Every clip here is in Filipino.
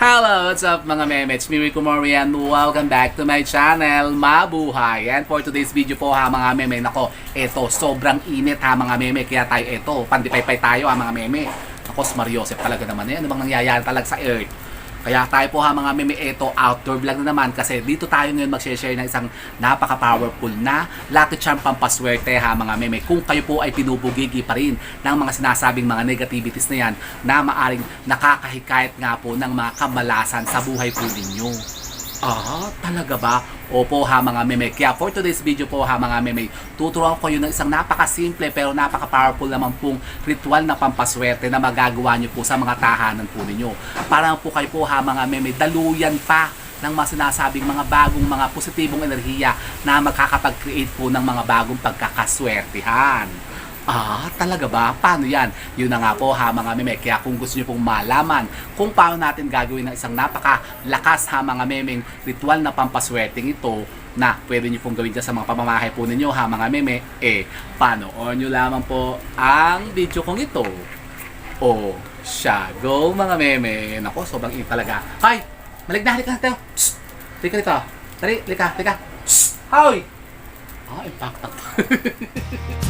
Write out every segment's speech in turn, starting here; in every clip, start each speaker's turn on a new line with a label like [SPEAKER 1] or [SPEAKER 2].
[SPEAKER 1] Hello, what's up mga meme? It's Mimi Kumori and welcome back to my channel, Mabuhay. And for today's video po ha mga meme, nako, eto, sobrang init ha mga meme, kaya tayo eto, pandipay-pay tayo ha mga meme. Ako, si Mario Joseph talaga naman eh, ano bang nangyayari talaga sa earth? Kaya tayo po ha mga meme, eto, outdoor vlog na naman kasi dito tayo ngayon mag-share ng isang napaka-powerful na Lucky Charm pampaswerte ha mga meme. Kung kayo po ay pinubugigi pa rin ng mga sinasabing mga negativities na yan na maaring nakakahikayat nga po ng mga kamalasan sa buhay po ninyo. Ah, talaga ba? Opo ha mga meme. Kaya for today's video po ha mga meme, tuturuan ko kayo ng isang napakasimple pero napaka-powerful naman pong ritual na pampaswerte na magagawa nyo po sa mga tahanan po ninyo. Para po kayo po ha mga meme, daluyan pa ng mga sinasabing mga bagong mga positibong enerhiya na magkakapag-create po ng mga bagong pagkakaswertihan. Ah, talaga ba? Paano yan? Yun na nga po ha mga meme. Kaya kung gusto nyo pong malaman kung paano natin gagawin ng isang napakalakas ha mga memeng ritual na pampaswerteng ito na pwede nyo pong gawin dyan sa mga pamamahay po ninyo ha mga meme, eh, panoorin nyo lamang po ang video kong ito. O, siya, go mga meme. Nako, sobrang in talaga. Hay! Malig na, halika na tayo. Psst! Halika dito. Dali, halika, halika. Psst! Hoy! Ah, impact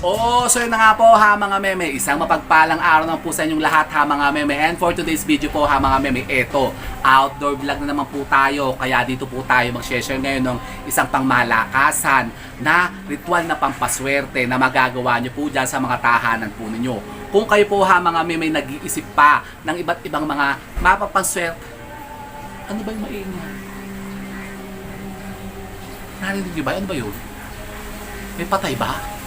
[SPEAKER 1] Oh, so yun na nga po ha mga meme. Isang mapagpalang araw naman po sa inyong lahat ha mga meme. And for today's video po ha mga meme, eto, outdoor vlog na naman po tayo. Kaya dito po tayo mag-share ngayon ng isang pangmalakasan na ritual na pampaswerte na magagawa nyo po dyan sa mga tahanan po ninyo. Kung kayo po ha mga meme nag-iisip pa ng iba't ibang mga mapapanswerte, ano ba yung maingay? Narinig nyo ba? Ano ba yun? May patay ba?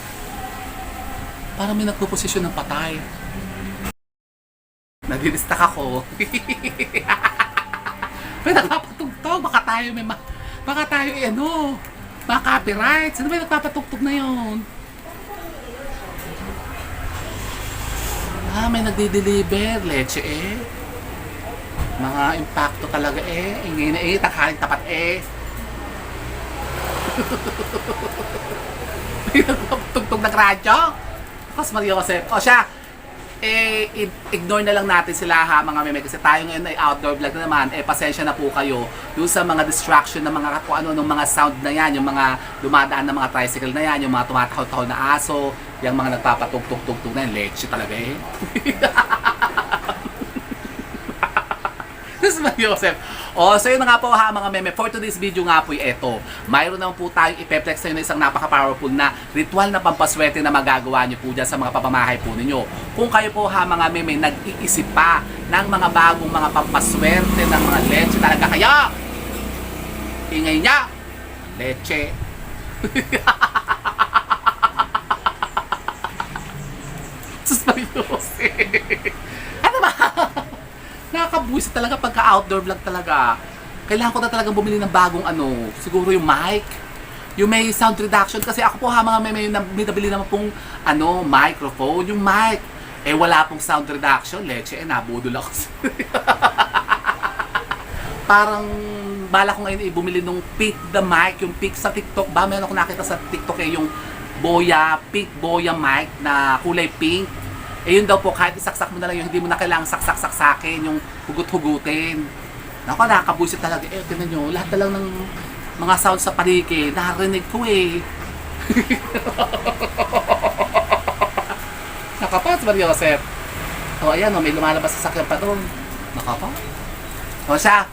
[SPEAKER 1] Parang may nagpo-posisyon ng patay. Nadilistak ako. may nagpapatugtog. Baka tayo may ma- Baka tayo eh, ano, mga copyrights. Ano ba nagpapatugtog na yun? Ah, may nagdi-deliver. Leche eh. Mga impacto talaga eh. Ingay na eh. Takhaling tapat eh. may nagpapatugtog ng radyo. Tapos Maria Joseph, o siya, eh, ignore na lang natin sila ha mga meme kasi tayo ngayon ay outdoor vlog na naman eh pasensya na po kayo yung sa mga distraction ng mga kung ano ng mga sound na yan yung mga dumadaan ng mga tricycle na yan yung mga tumatahol-tahol na aso yung mga nagpapatugtog-tugtog na yan leche talaga eh Maria Joseph. Oh, so yun na nga po ha mga meme. For today's video nga po ito. Mayroon naman po tayong ipeplex sa inyo na isang napaka-powerful na ritual na pampaswerte na magagawa niyo po dyan sa mga papamahay po ninyo. Kung kayo po ha mga meme nag-iisip pa ng mga bagong mga pampaswerte ng mga leche talaga kaya ingay niya leche Sus ba? Nakakabuisit talaga pagka outdoor vlog talaga. Kailangan ko na talagang bumili ng bagong ano, siguro yung mic. Yung may sound reduction kasi ako po ha mga may, may, may nabili naman pong ano, microphone, yung mic. Eh wala pong sound reduction, leche, eh nabudol ako. Parang bala ko ngayon eh, bumili nung pick the mic, yung pick sa TikTok ba? Meron ako nakita sa TikTok eh, yung boya, pink boya mic na kulay pink. Eh yun daw po, kahit isaksak mo na lang yung hindi mo na kailangang saksak-saksakin, yung hugot-hugutin. Naku, nakakabuisit talaga. Eh, tinan nyo, lahat na lang ng mga sound sa paligid, narinig ko eh. Nakapat, Maria Joseph. O, ayan, o, may lumalabas sa sakyan pa doon. Nakapat. O siya,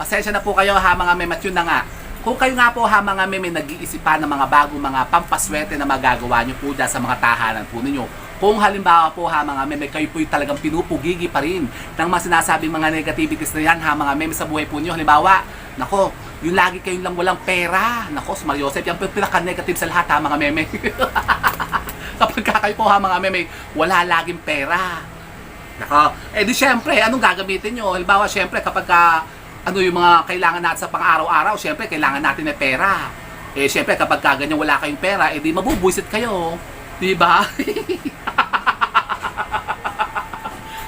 [SPEAKER 1] pasensya na po kayo ha mga meme at yun na nga. Kung kayo nga po ha mga meme nag-iisip pa ng mga bagong mga pampaswerte na magagawa nyo po dyan sa mga tahanan po ninyo. Kung halimbawa po ha mga meme, kayo po talagang pinupugigi pa rin ng mga sinasabing mga negativities na yan ha mga meme sa buhay po ninyo. Halimbawa, nako, yung lagi kayong lang walang pera. Nako, si Mario Joseph, yan pinaka-negative sa lahat ha mga meme. Kapag ka kayo po ha mga meme, wala laging pera. Nako, eh di syempre, anong gagamitin nyo? Halimbawa, syempre, kapag ka, ano yung mga kailangan natin sa pang-araw-araw, syempre, kailangan natin ng pera. Eh, syempre, kapag ka ganyan wala kayong pera, eh di mabubuisit kayo. Di ba?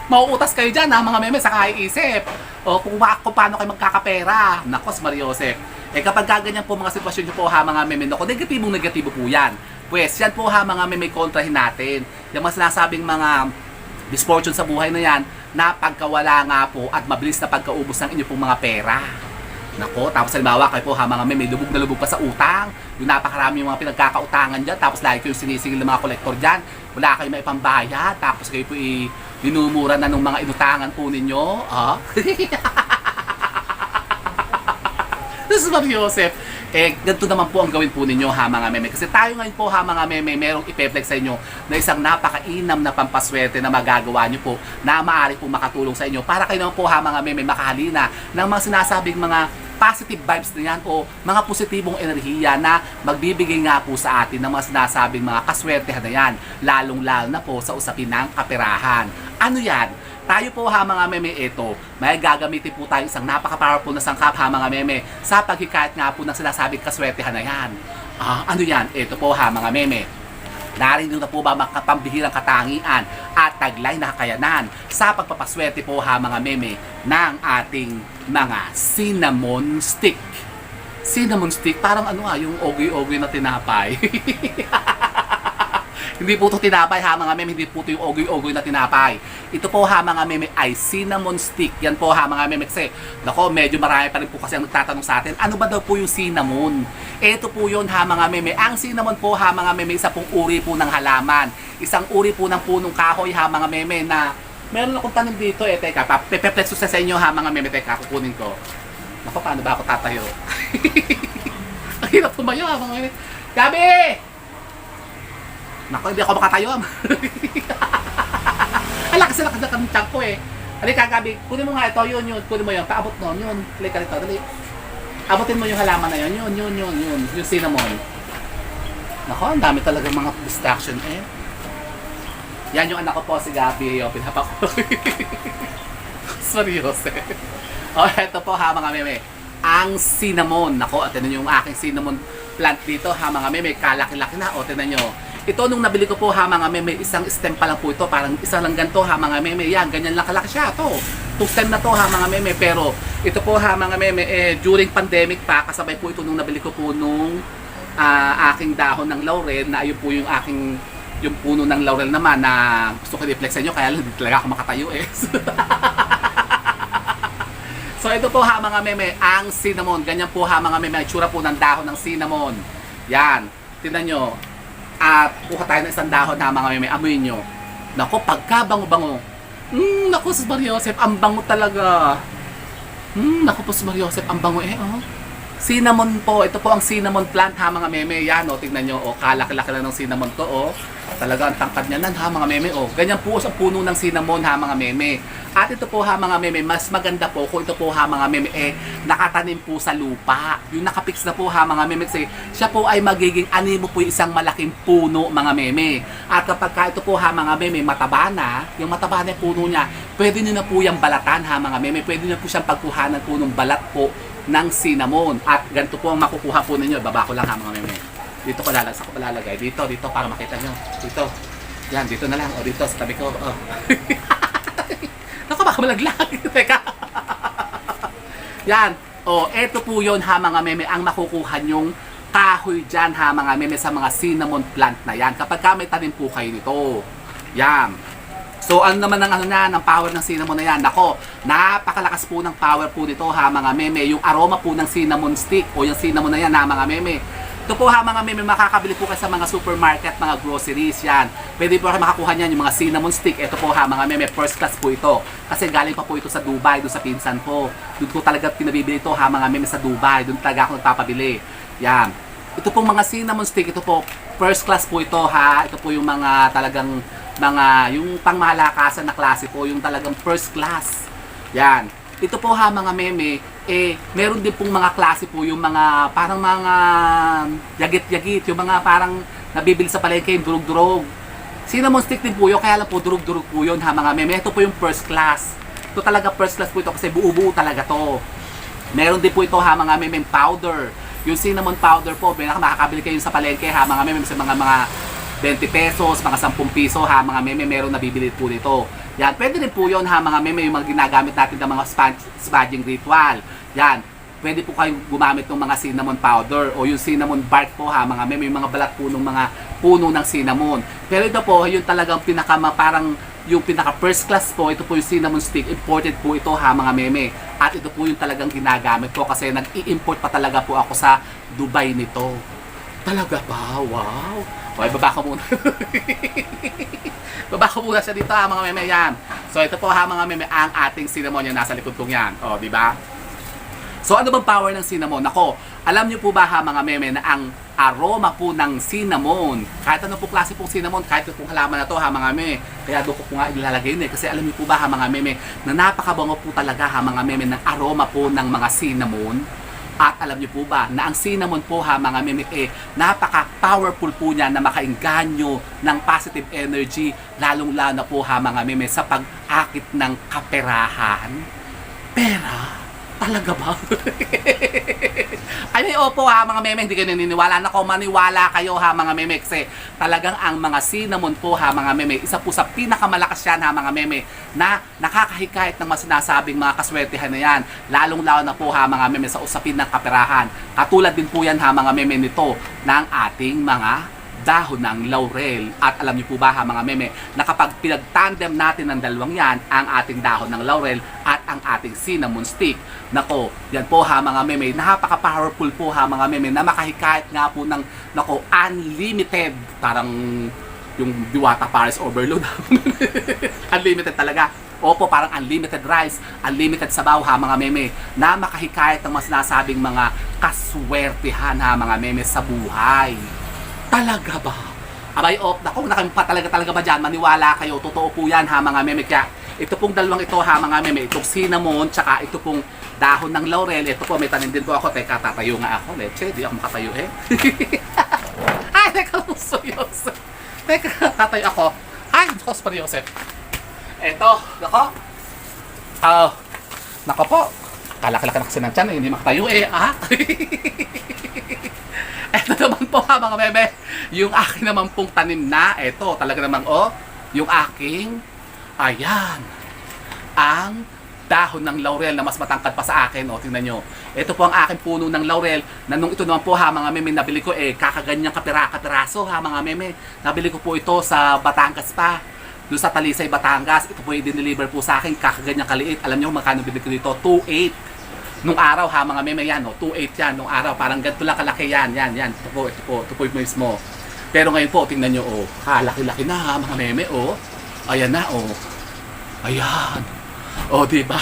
[SPEAKER 1] Mauutas kayo dyan ha, mga meme, sa kaiisip. O kung, kung paano kayo magkakapera. Nako, si Mario Joseph. Eh kapag kaganyan po mga sitwasyon nyo po ha, mga meme, nako, negatibong negatibo po yan. Pwes, yan po ha mga meme kontrahin natin. Yung mga sinasabing mga misfortune sa buhay na yan, na pagkawala nga po at mabilis na pagkaubos ng inyo pong mga pera. Nako, tapos halimbawa kayo po ha mga meme, lubog na lubog pa sa utang. Yung napakarami yung mga pinagkakautangan dyan, tapos lagi kayo sinisingil ng mga kolektor dyan. Wala kayo may pambayad, tapos kayo po i dinumura na ng mga inutangan po ninyo. Ah? This is Mario Joseph. Eh, ganito naman po ang gawin po ninyo ha mga meme. Kasi tayo ngayon po ha mga meme, merong ipeflex sa inyo na isang napakainam na pampaswerte na magagawa nyo po na maaari po makatulong sa inyo para kayo naman po ha mga meme makahalina ng mga sinasabing mga positive vibes na yan o mga positibong enerhiya na magbibigay nga po sa atin ng mga sinasabing mga kaswertehan na yan, lalong-lalo na po sa usapin ng kaperahan. Ano yan? Tayo po ha mga meme ito, may gagamitin po tayo isang napaka-powerful na sangkap ha mga meme sa paghikayat nga po ng sinasabing kaswertehan na yan. Ah, ano yan? Ito po ha mga meme. Narinig na po ba makapambihirang katangian at taglay na kakayanan sa pagpapaswerte po ha mga meme ng ating mga cinnamon stick. Cinnamon stick, parang ano ah, yung ogoy-ogoy na tinapay. hindi po ito tinapay ha mga meme, hindi po ito yung ogoy-ogoy na tinapay. Ito po ha mga meme ay cinnamon stick. Yan po ha mga meme kasi, nako medyo marami pa rin po kasi ang nagtatanong sa atin, ano ba daw po yung cinnamon? Ito po yun ha mga meme. Ang cinnamon po ha mga meme, isa pong uri po ng halaman. Isang uri po ng punong kahoy ha mga meme na meron akong tanong dito eh. Teka, pepeplex ko sa inyo ha mga meme. Teka, kukunin ko. Nako, paano ba ako tatayo? Ang hirap tumayo ha mga meme. Gabi! Nako, hindi ako makatayo. Ala, kasi nakagda kami tiyan ko eh. Halika, Gabi, kunin mo nga ito, yun, yun, kunin mo yun, paabot nun, yun, halika rito, dali. Abutin mo yung halaman na yun, yun, yun, yun, yun, yung cinnamon. Nako, ang dami talaga mga distraction eh. Yan yung anak ko po, si Gabi, yung pinapa ko. Seryoso eh. O, eto po ha, mga meme. Ang cinnamon. Nako, tinan yung aking cinnamon plant dito ha, mga meme. Kalaki-laki na. O, tinan nyo. Ito nung nabili ko po ha mga meme, isang stem pa lang po ito, parang isang lang ganito ha mga meme. Yan, ganyan lang kalaki siya to. Itong stem na to ha mga meme, pero ito po ha mga meme, eh, during pandemic pa, kasabay po ito nung nabili ko po nung ah, aking dahon ng laurel, na ayun po yung aking yung puno ng laurel naman na gusto ko i-reflex sa inyo, kaya lang talaga ako makatayo eh. So ito po ha mga meme, ang cinnamon. Ganyan po ha mga meme, ang tsura po ng dahon ng cinnamon. Yan. Tingnan nyo. At kuha tayo ng isang dahon ha mga meme, amoy nyo. Nako, pagkabango-bango. Hmm, nako, Sus Mariosep, ang bango talaga. Hmm, nako po, Sus Mariosep, ang bango eh, oh. Cinnamon po, ito po ang cinnamon plant ha mga meme. Yan, oh, tingnan nyo, oh, kalaki-laki lang ng cinnamon to, oh. Talaga ang tangkad niya nan ha mga meme, oh. Ganyan po sa puno ng cinnamon ha mga meme. At ito po ha mga meme, mas maganda po kung ito po ha mga meme, eh, nakatanim po sa lupa. Yung nakapix na po ha mga meme, kasi siya po ay magiging animo po isang malaking puno mga meme. At kapag ka ito po ha mga meme, mataba na, yung mataba na puno niya, pwede nyo na po yung balatan ha mga meme, pwede nyo po siyang pagkuhanan po ng balat po ng cinnamon. At ganito po ang makukuha po ninyo, baba ko lang ha mga meme. Dito ko lalagay, ko lalagay. Dito, dito, para makita nyo. Dito. Yan, dito na lang. O, dito, sa tabi ko. Oh. Naku, baka malaglag. Teka. Yan. O, eto po yon ha mga meme, ang makukuha nyong kahoy dyan ha mga meme sa mga cinnamon plant na yan. Kapag ka may tanim po kayo nito. Yan. So ano naman ang ano na, ng power ng cinnamon na yan? Nako, napakalakas po ng power po nito ha mga meme. Yung aroma po ng cinnamon stick o yung cinnamon na yan ha mga meme. Ito po ha mga meme, makakabili po kayo sa mga supermarket, mga groceries yan. Pwede po makakuha niyan yung mga cinnamon stick. Ito po ha mga meme, first class po ito. Kasi galing pa po ito sa Dubai, doon sa pinsan po. Doon po talaga pinabibili ito ha mga meme sa Dubai. Doon talaga ako nagpapabili. Yan. Ito pong mga cinnamon stick, ito po, first class po ito ha. Ito po yung mga talagang mga, yung pangmalakasan na klase po, yung talagang first class. Yan. Ito po ha mga meme, eh, meron din pong mga klase po, yung mga parang mga yagit-yagit, yung mga parang nabibili sa palengke, yung durog-durog. Cinnamon stick din po yun, kaya lang po durog-durog po yun ha mga meme. Ito po yung first class. Ito talaga first class po ito kasi buo-buo talaga to. Meron din po ito ha mga meme powder. Yung cinnamon powder po, may makakabili kayo sa palengke ha mga meme sa mga mga 20 pesos, mga 10 piso ha, mga meme, meron nabibili po nito. Yan, pwede rin po yun ha, mga meme, yung mga ginagamit natin ng mga sponging ritual. Yan, pwede po kayong gumamit ng mga cinnamon powder o yung cinnamon bark po ha, mga meme, yung mga balat po ng mga puno ng cinnamon. Pero ito po, yung talagang pinaka parang yung pinaka first class po, ito po yung cinnamon stick. Imported po ito ha mga meme. At ito po yung talagang ginagamit ko kasi nag-i-import pa talaga po ako sa Dubai nito. Talaga ba? Wow! Okay, baba ko muna. baba ko muna siya dito ha mga meme yan. So ito po ha mga meme ang ating cinnamon yung nasa likod kong yan. O, di ba? So ano bang power ng cinnamon? Nako, alam niyo po ba ha mga meme na ang aroma po ng cinnamon, kahit ano po klase pong cinnamon, kahit pong halaman na to ha mga meme, kaya doon ko po nga ilalagay yun eh, kasi alam niyo po ba ha mga meme, na napakabango po talaga ha mga meme ng aroma po ng mga cinnamon, at alam niyo po ba na ang cinnamon po ha mga meme eh napaka-powerful po niya na makainganyo ng positive energy lalong lalo po ha mga meme sa pag-akit ng kaperahan. Pera? Talaga ba? Ay, may opo ha mga meme, hindi kayo naniniwala. Nako, maniwala kayo ha mga meme kasi talagang ang mga cinnamon po ha mga meme, isa po sa pinakamalakas yan ha mga meme na nakakahikayat ng mga sinasabing mga kaswertihan na yan. Lalong lalo na po ha mga meme sa usapin ng kaperahan. Katulad din po yan ha mga meme nito ng ating mga dahon ng laurel. At alam niyo po ba ha mga meme, na kapag pinagtandem natin ng dalawang yan, ang ating dahon ng laurel at ang ating cinnamon stick, nako, yan po ha mga meme, napaka-powerful po ha mga meme, na makahikayat nga po ng, nako, unlimited, parang yung Diwata Paris Overload. unlimited talaga. Opo, parang unlimited rice, unlimited sabaw ha mga meme, na makahikayat ng mga sinasabing mga kaswertihan ha mga meme sa buhay. Talaga ba? Abay, op, naku, nakampa talaga talaga ba dyan? Maniwala kayo, totoo po yan ha mga meme. Kaya ito pong dalawang ito ha mga meme, itong cinnamon, tsaka ito pong dahon ng laurel. Ito po, may tanim din po ako. Teka, tatayo nga ako. Leche, di ako makatayo eh. Ay, teka, seryoso. Teka, tatayo ako. Ay, nako, seryoso. Ito, nako. Ah, nako po. Kalaki-laki na kasi ng eh, hindi makatayo eh. Ah. Ito naman po ha mga bebe, yung akin naman pong tanim na, ito talaga namang oh, yung aking, ayan, ang dahon ng laurel na mas matangkad pa sa akin. O, tingnan nyo. Ito po ang aking puno ng laurel na nung ito naman po ha mga meme, nabili ko eh, kakaganyang kapira-kapiraso ha mga meme. Nabili ko po ito sa Batangas pa. Doon sa Talisay, Batangas. Ito po yung dineliver po sa akin, kakaganyang kaliit. Alam nyo magkano bili ko dito? 2.8. Nung araw ha mga meme yan, no? 2.8 yan. Nung araw, parang ganito lang kalaki yan. Yan, yan. Ito po, ito po, ito po mismo. Pero ngayon po, tingnan nyo, oh. Ha, laki-laki na ha mga meme, oh. Ayan na, oh. Ayan. Oh, di ba?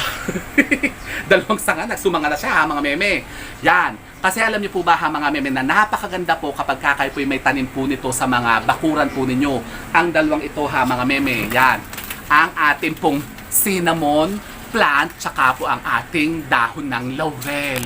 [SPEAKER 1] Dalawang sanga, nagsumanga na siya ha, mga meme. Yan. Kasi alam niyo po ba ha, mga meme, na napakaganda po kapag kakay po may tanim po nito sa mga bakuran po ninyo. Ang dalawang ito ha, mga meme. Yan. Ang ating pong cinnamon plant, tsaka po ang ating dahon ng laurel.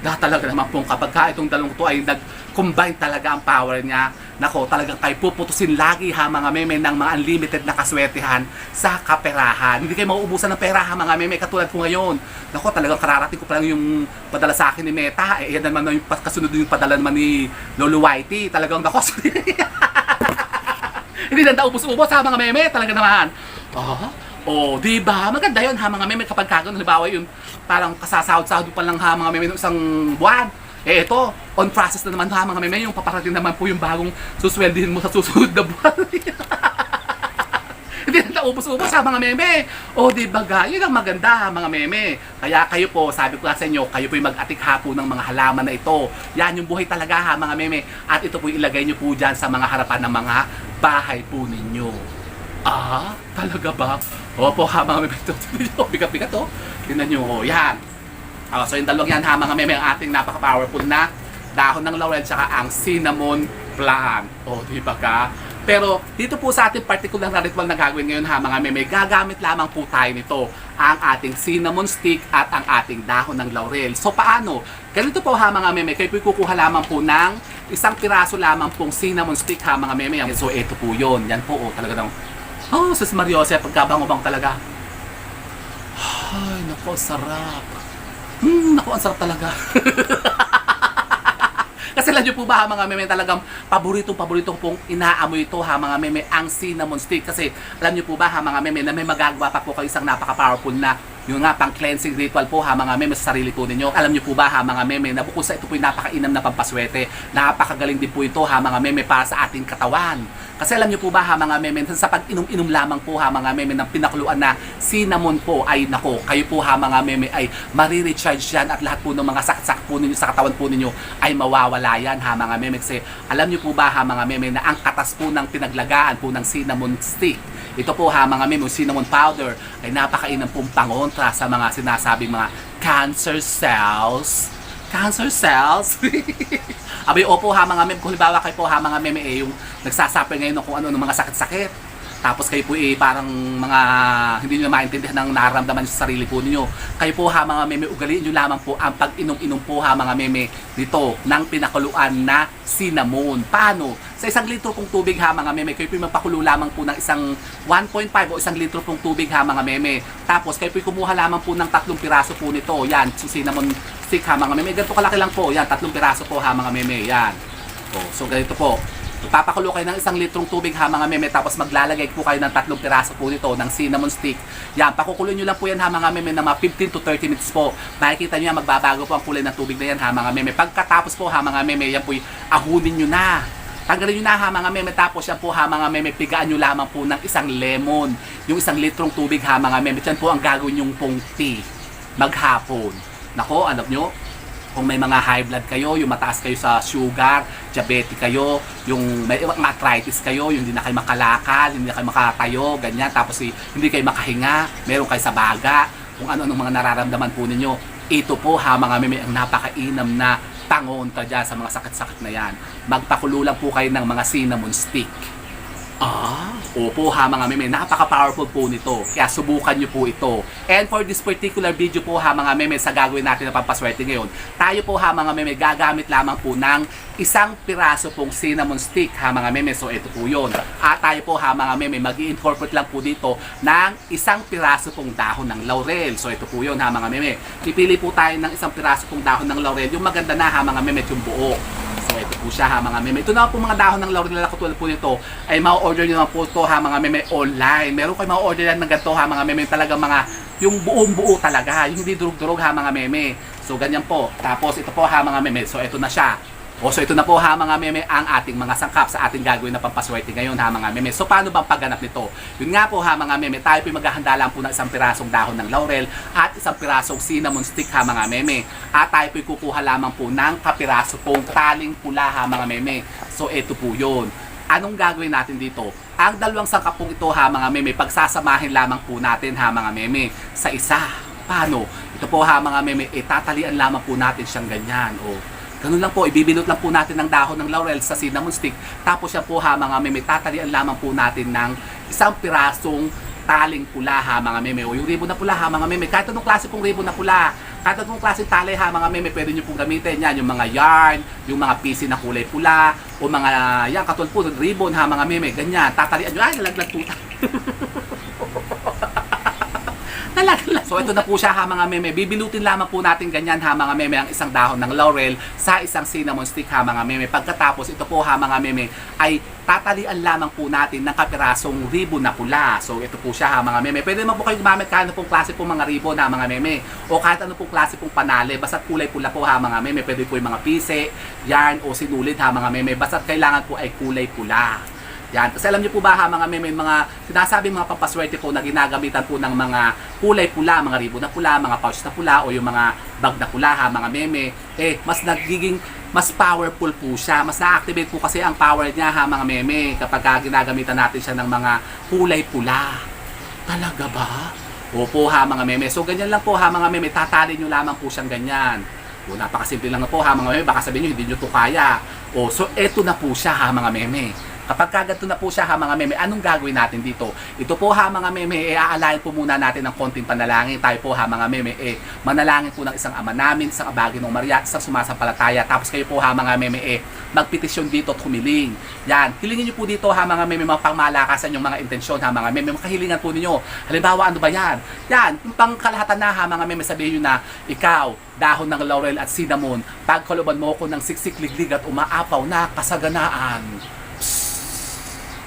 [SPEAKER 1] Na talaga naman po kapag ka itong dalawang to ay nag-combine talaga ang power niya. Nako, talagang kayo puputusin lagi ha mga meme ng mga unlimited na kaswertihan sa kaperahan. Hindi kayo mauubusan ng pera ha mga meme katulad ko ngayon. Nako, talagang kararating ko pa lang yung padala sa akin ni Meta. Eh, yan naman yung kasunod yung padala naman ni Lolo Whitey. Talagang nako, hindi na ubus-ubos ha mga meme. Talaga naman. Ah, Oh, di ba? Maganda 'yon ha mga meme kapag kagano halimbawa yung parang kasasahod-sahod pa lang ha mga meme ng isang buwan. Eh ito, on process na naman ha mga meme, yung paparating naman po yung bagong susweldihin mo sa susunod na buwan. Hindi na naubos-ubos ha mga meme. O di ba yun ang maganda ha mga meme. Kaya kayo po, sabi ko sa inyo, kayo po yung mag-atik hapo ng mga halaman na ito. Yan yung buhay talaga ha mga meme. At ito po ilagay nyo po dyan sa mga harapan ng mga bahay po ninyo. Ah, talaga ba? Opo, ha mga meme. Ito, bigat-bigat to. Tingnan nyo, oh, yan. Ah, so yung dalawang yan ha mga meme, ang ating napaka-powerful na dahon ng laurel tsaka ang cinnamon plant. O, di ba ka? Pero dito po sa ating particular na ritual na gagawin ngayon ha mga meme, gagamit lamang po tayo nito ang ating cinnamon stick at ang ating dahon ng laurel. So paano? Ganito po ha mga meme, kayo po kukuha lamang po ng isang piraso lamang pong cinnamon stick ha mga meme. So ito po yon Yan po oh, talaga nang Oh, sus Mariose, pagkabango-bang talaga. Ay, nako, sarap. Hmm, nako, ang sarap talaga. Kasi alam niyo po ba ha, mga meme talagang paborito paborito pong inaamoy ito ha mga meme ang cinnamon stick kasi alam niyo po ba ha mga meme na may magagawa pa po kayo isang napaka powerful na yung nga pang cleansing ritual po ha mga meme sa sarili po ninyo. Alam niyo po ba ha mga meme na bukod sa ito po yung napakainam na pampaswerte, napakagaling din po ito ha mga meme para sa ating katawan. Kasi alam niyo po ba ha mga meme, sa pag-inom-inom lamang po ha mga meme ng pinakuluan na cinnamon po ay nako, kayo po ha mga meme ay marirecharge yan at lahat po ng mga sakit-sakit po ninyo sa katawan po ninyo ay mawawala yan ha mga meme. Kasi alam niyo po ba ha mga meme na ang katas po ng pinaglagaan po ng cinnamon stick ito po ha mga meme, yung cinnamon powder ay napakainam pong pangontra sa mga sinasabing mga cancer cells. Cancer cells? Abay, opo ha mga meme, kung halimbawa kayo po ha mga meme eh, yung nagsasuffer ngayon ng kung ano ng mga sakit-sakit. Tapos kayo po eh, parang mga hindi nyo maintindihan ng nararamdaman sa sarili po ninyo. Kayo po ha mga meme, ugaliin nyo lamang po ang pag-inom-inom po ha mga meme nito ng pinakuluan na cinnamon. Paano? Sa isang litro pong tubig ha mga meme, kayo po magpakulo lamang po ng isang 1.5 o isang litro pong tubig ha mga meme. Tapos kayo po kumuha lamang po ng tatlong piraso po nito. Yan, so cinnamon stick ha mga meme. Ganito kalaki lang po. Yan, tatlong piraso po ha mga meme. Yan. Oh, so ganito po. Ipapakulo kayo ng isang litrong tubig ha mga meme tapos maglalagay po kayo ng tatlong piraso po nito ng cinnamon stick. Yan, pakukuloy nyo lang po yan ha mga meme ng mga 15 to 30 minutes po. Makikita nyo yan, magbabago po ang kulay ng tubig na yan ha mga meme. Pagkatapos po ha mga meme, yan po ahunin nyo na. Tanggalin nyo na ha mga meme tapos yan po ha mga meme pigaan nyo lamang po ng isang lemon. Yung isang litrong tubig ha mga meme. Yan po ang gagawin yung pong tea. Maghapon. Nako, alam nyo, kung may mga high blood kayo, yung mataas kayo sa sugar, diabetic kayo, yung may arthritis kayo, yung hindi na kayo makalakal, hindi na kayo makatayo, ganyan, tapos hindi kayo makahinga, meron kayo sa baga, kung ano-anong mga nararamdaman po ninyo. Ito po ha mga meme ang napakainam na pangontra dyan sa mga sakit-sakit na yan. Magpakulo lang po kayo ng mga cinnamon stick. Ah, opo ha mga meme, napaka-powerful po nito. Kaya subukan nyo po ito. And for this particular video po ha mga meme, sa gagawin natin na pampaswerte ngayon, tayo po ha mga meme, gagamit lamang po ng isang piraso pong cinnamon stick ha mga meme. So ito po yun. At tayo po ha mga meme, mag incorporate lang po dito ng isang piraso pong dahon ng laurel. So ito po yun ha mga meme. Pipili po tayo ng isang piraso pong dahon ng laurel. Yung maganda na ha mga meme, yung buo. Po siya ha mga meme. Ito na po mga dahon ng laurel na katulad po nito ay ma-order nyo naman po ito ha mga meme online. Meron kayo ma-order yan ng ganito ha mga meme. Talagang mga yung buong buo talaga. Yung hindi durug-durug ha mga meme. So ganyan po. Tapos ito po ha mga meme. So ito na siya. O so ito na po ha mga meme ang ating mga sangkap sa ating gagawin na pampaswerte ngayon ha mga meme. So paano bang pagganap nito? Yun nga po ha mga meme, tayo po maghahanda lang po ng isang pirasong dahon ng laurel at isang pirasong cinnamon stick ha mga meme. At tayo po kukuha lamang po ng kapiraso pong taling pula ha mga meme. So ito po yun. Anong gagawin natin dito? Ang dalawang sangkap pong ito ha mga meme, pagsasamahin lamang po natin ha mga meme sa isa. Paano? Ito po ha mga meme, itatalian lamang po natin siyang ganyan. O, Ganun lang po, ibibilot lang po natin ng dahon ng laurel sa cinnamon stick. Tapos yan po ha mga meme, tatalian lamang po natin ng isang pirasong taling pula ha mga meme. O yung ribbon na pula ha mga meme. Kahit anong klase pong ribbon na pula. Kahit anong klase tali ha mga meme, pwede nyo pong gamitin yan. Yung mga yarn, yung mga PC na kulay pula, o mga yan katulad po, ribbon ha mga meme. Ganyan, tatalian nyo. Ay, nalaglag po. Nalaglag. So ito na po siya ha mga meme. Bibilutin lamang po natin ganyan ha mga meme ang isang dahon ng laurel sa isang cinnamon stick ha mga meme. Pagkatapos ito po ha mga meme ay tatalian lamang po natin ng kapirasong ribbon na pula. So ito po siya ha mga meme. Pwede naman po kayo gumamit kahit ano pong klase pong mga ribbon ha mga meme. O kahit ano pong klase pong panale. Basta kulay pula po ha mga meme. Pwede po yung mga pise, yarn o sinulid ha mga meme. Basta kailangan po ay kulay pula. Yan. Kasi alam niyo po ba ha mga meme, mga sinasabing mga pampaswerte po na ginagamitan po ng mga kulay pula, mga ribbon na pula, mga pouch na pula o yung mga bag na pula ha mga meme, eh mas nagiging mas powerful po siya. Mas na-activate po kasi ang power niya ha mga meme kapag ka ginagamitan natin siya ng mga kulay pula. Talaga ba? Opo ha mga meme. So ganyan lang po ha mga meme, tatali nyo lamang po siyang ganyan. O napakasimple lang na po ha mga meme, baka sabihin nyo hindi nyo to kaya. O so eto na po siya ha mga meme. Kapag kaganto na po siya ha mga meme, anong gagawin natin dito? Ito po ha mga meme, e aalayin po muna natin ng konting panalangin. Tayo po ha mga meme, e manalangin po ng isang ama namin, isang abagi ng Maria, isang sumasampalataya. Tapos kayo po ha mga meme, e magpetisyon dito at humiling. Yan, hilingin niyo po dito ha mga meme, mga pangmalakasan yung mga intensyon ha mga meme, makahilingan po ninyo. Halimbawa, ano ba yan? Yan, yung pangkalahatan na ha mga meme, sabihin nyo na, ikaw, dahon ng laurel at cinnamon, pagkaluban mo ko ng siksik liglig at umaapaw na kasaganaan.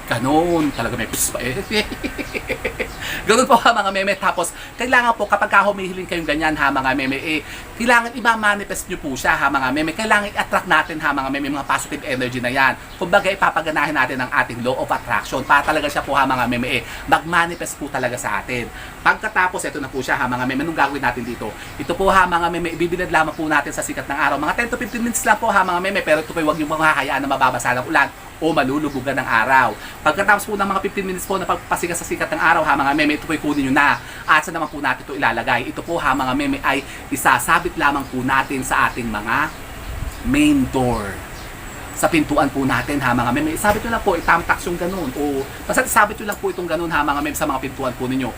[SPEAKER 1] Ganon, talaga may pis pa eh. Ganun po ha mga meme. Tapos, kailangan po kapag ka humihiling kayong ganyan ha mga meme, eh, kailangan i-manifest nyo po siya ha mga meme. Kailangan i-attract natin ha mga meme, mga positive energy na yan. Kumbaga, ipapaganahin natin ang ating law of attraction para talaga siya po ha mga meme, eh, mag-manifest po talaga sa atin. Pagkatapos, ito na po siya ha mga meme. Anong gagawin natin dito? Ito po ha mga meme, ibibilad lamang po natin sa sikat ng araw. Mga 10 to 15 minutes lang po ha mga meme, pero ito po huwag yung mga hayaan na mababasa ng ulan o malulubugan ng araw. Pagkatapos po ng mga 15 minutes po na pagpasikat sa sikat ng araw ha mga meme, ito po kunin nyo na. At saan naman po natin ito ilalagay? Ito po ha mga meme ay isasabit lamang po natin sa ating mga main door. Sa pintuan po natin ha mga meme. Isabit nyo lang po, itamtax yung ganun. O basta isabit nyo lang po itong ganun ha mga meme sa mga pintuan po ninyo.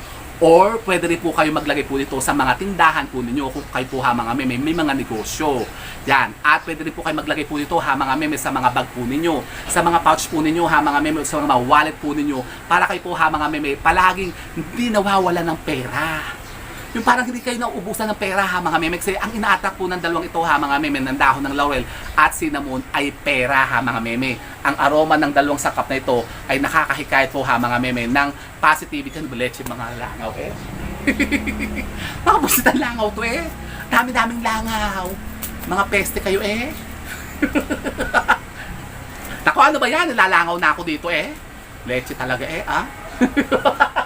[SPEAKER 1] Or pwede rin po kayo maglagay po dito sa mga tindahan po ninyo kung kayo po ha mga meme, may mga negosyo. Yan. At pwede rin po kayo maglagay po dito ha mga meme sa mga bag po ninyo, sa mga pouch po ninyo ha mga meme, sa mga wallet po ninyo para kayo po ha mga meme palaging hindi nawawala ng pera. Yung parang hindi kayo nauubusan ng pera ha mga meme. Kasi ang ina-attract po ng dalawang ito ha mga meme, ng dahon ng laurel at cinnamon ay pera ha mga meme. Ang aroma ng dalawang sakap na ito ay nakakahikayat po ha mga meme ng positivity ng buleche mga langaw eh. mga busit ang langaw to eh. Dami-daming langaw. Mga peste kayo eh. Naku, ano ba yan? Nilalangaw na ako dito eh. Leche talaga eh, ah.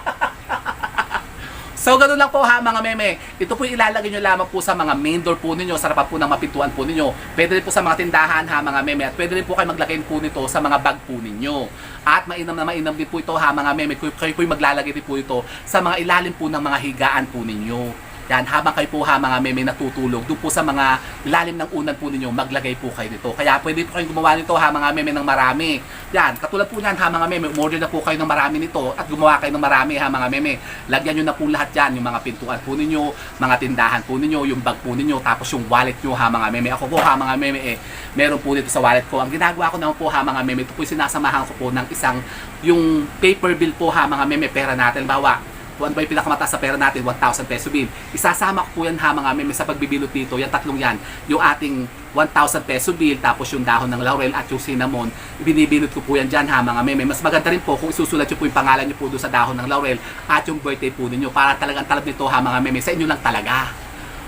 [SPEAKER 1] So, ganun lang po ha mga meme. Ito po ilalagay nyo lamang po sa mga main door po ninyo, sa harapan po ng mapintuan po ninyo. Pwede rin po sa mga tindahan ha mga meme. At pwede rin po kayo maglagay po nito sa mga bag po ninyo. At mainam na mainam din po ito ha mga meme. Kayo, po maglalagay din po ito sa mga ilalim po ng mga higaan po ninyo. Yan, habang kayo po ha mga meme natutulog, doon po sa mga ilalim ng unan po ninyo, maglagay po kayo nito. Kaya pwede po kayong gumawa nito ha mga meme ng marami. Yan, katulad po niyan ha mga meme, umorder na po kayo ng marami nito at gumawa kayo ng marami ha mga meme. Lagyan nyo na po lahat yan, yung mga pintuan po ninyo, mga tindahan po ninyo, yung bag po ninyo, tapos yung wallet nyo ha mga meme. Ako po ha mga meme eh, meron po dito sa wallet ko. Ang ginagawa ko naman po ha mga meme, ito po sinasamahan ko po ng isang, yung paper bill po ha mga meme, pera natin. Bawa, kung ano ba yung pinakamataas sa pera natin, 1,000 peso bill. Isasama ko po yan ha mga meme sa pagbibilot dito, yan tatlong yan. Yung ating 1,000 peso bill, tapos yung dahon ng laurel at yung cinnamon, binibilot ko po yan dyan ha mga meme. Mas maganda rin po kung isusulat nyo po yung pangalan nyo po doon sa dahon ng laurel at yung birthday po ninyo para talagang talab nito ha mga meme, sa inyo lang talaga.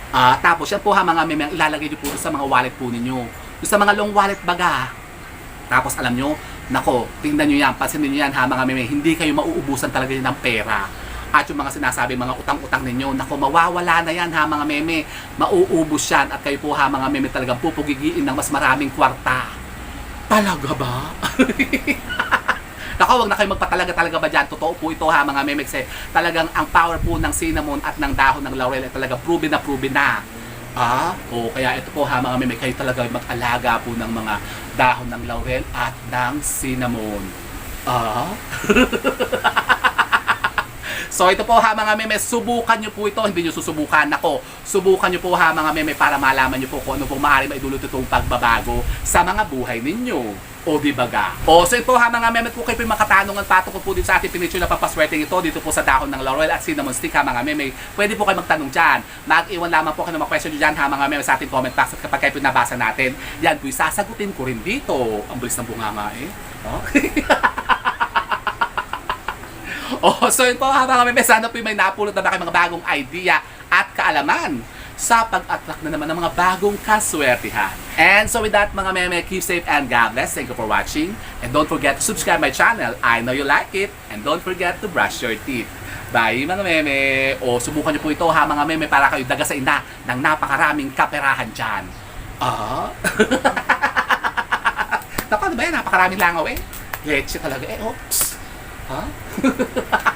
[SPEAKER 1] Ah, tapos yan po ha mga meme, ilalagay nyo po sa mga wallet po ninyo. Doon sa mga long wallet baga. Tapos alam nyo, nako, tingnan nyo yan, pansinin nyo yan ha mga meme, hindi kayo mauubusan talaga ng pera at yung mga sinasabi mga utang-utang ninyo, nako mawawala na yan ha mga meme, mauubos yan at kayo po ha mga meme talagang pupugigiin ng mas maraming kwarta. Talaga ba? Nako, wag na kayo magpatalaga talaga ba dyan. Totoo po ito ha mga meme kasi talagang ang power po ng cinnamon at ng dahon ng laurel ay talaga proven na proven na. Ah, o kaya ito po ha mga meme, kayo talaga mag-alaga po ng mga dahon ng laurel at ng cinnamon. Ah? So ito po ha mga meme, subukan nyo po ito, hindi nyo susubukan ako. Subukan nyo po ha mga meme para malaman nyo po kung ano pong maaari maidulot itong pagbabago sa mga buhay ninyo. O di baga? O so ito ha mga meme, kung kayo po makatanungan patungkol po din sa ating pinicture na papaswerteng ito dito po sa dahon ng laurel at cinnamon stick ha mga meme, pwede po kayo magtanong dyan. Mag-iwan lamang po kayo ng mga question dyan ha mga meme sa ating comment box at kapag kayo po nabasa natin, yan po sasagutin ko rin dito. Ang bilis ng bunganga eh. Oh? Oh, so yun po mga meme, sana po may napulot na ba mga bagong idea at kaalaman sa pag-attract na naman ng mga bagong kaswertihan. And so with that mga meme, keep safe and God bless. Thank you for watching. And don't forget to subscribe my channel. I know you like it. And don't forget to brush your teeth. Bye mga meme. O subukan niyo po ito ha mga meme para kayo daga sa ina ng napakaraming kaperahan dyan. Ah? Naku, ano ba yan? Napakaraming langaw eh. Leche talaga eh. Oops. Ha? Huh?